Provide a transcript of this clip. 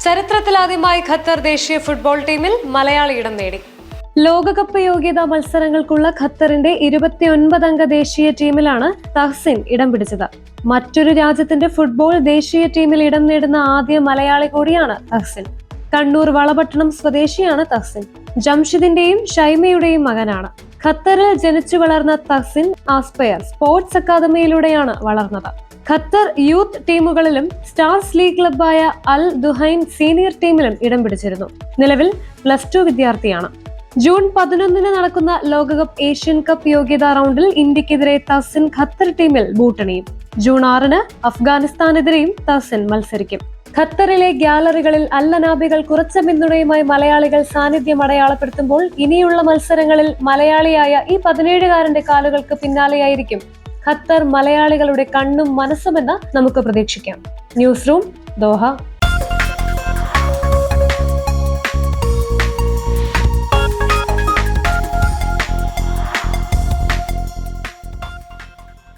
ചരിത്രത്തിലാദ്യമായി ഖത്തർ ദേശീയ ഫുട്ബോൾ ടീമിൽ മലയാളി ഇടം നേടി. ലോകകപ്പ് യോഗ്യതാ മത്സരങ്ങൾക്കുള്ള ഖത്തറിന്റെ ഇരുപത്തിയൊൻപത് അംഗ ദേശീയ ടീമിലാണ് തഹ്സിൻ ഇടം പിടിച്ചത്. മറ്റൊരു രാജ്യത്തിന്റെ ഫുട്ബോൾ ദേശീയ ടീമിൽ ഇടം നേടുന്ന ആദ്യ മലയാളി കൂടിയാണ് തഹ്സിൻ. കണ്ണൂർ വളപട്ടണം സ്വദേശിയാണ് തഹ്സിൻ. ജംഷിദിന്റെയും ഷൈമയുടെയും മകനാണ്. ഖത്തറിൽ ജനിച്ചു വളർന്ന തഹ്സിൻ ആസ്പയർ സ്പോർട്സ് അക്കാദമിയിലൂടെയാണ് വളർന്നത്. ഖത്തർ യൂത്ത് ടീമുകളിലും സ്റ്റാർസ് ലീഗ് ക്ലബായ അൽ ദുഹൈൻ സീനിയർ ടീമിലും ഇടം പിടിച്ചിരുന്നു. നിലവിൽ പ്ലസ് ടു വിദ്യാർത്ഥിയാണ്. ജൂൺ പതിനൊന്നിന് നടക്കുന്ന ലോകകപ്പ് ഏഷ്യൻ കപ്പ് യോഗ്യതാ റൗണ്ടിൽ ഇന്ത്യക്കെതിരെ തസിൻ ഖത്തർ ടീമിൽ ബൂട്ടണിയും. ജൂൺ ആറിന് അഫ്ഗാനിസ്ഥാനെതിരെയും തസിൻ മത്സരിക്കും. ഖത്തറിലെ ഗ്യാലറികളിൽ അല്ലനാബികൾ കുറച്ച പിന്തുണയുമായി മലയാളികൾ സാന്നിധ്യം അടയാളപ്പെടുത്തുമ്പോൾ ഇനിയുള്ള മത്സരങ്ങളിൽ മലയാളിയായ ഈ പതിനേഴുകാരന്റെ കാലുകൾക്ക് പിന്നാലെയായിരിക്കും ഖത്തർ മലയാളികളുടെ കണ്ണും മനസ്സുമെന്ന് നമുക്ക് പ്രതീക്ഷിക്കാം. News room Doha.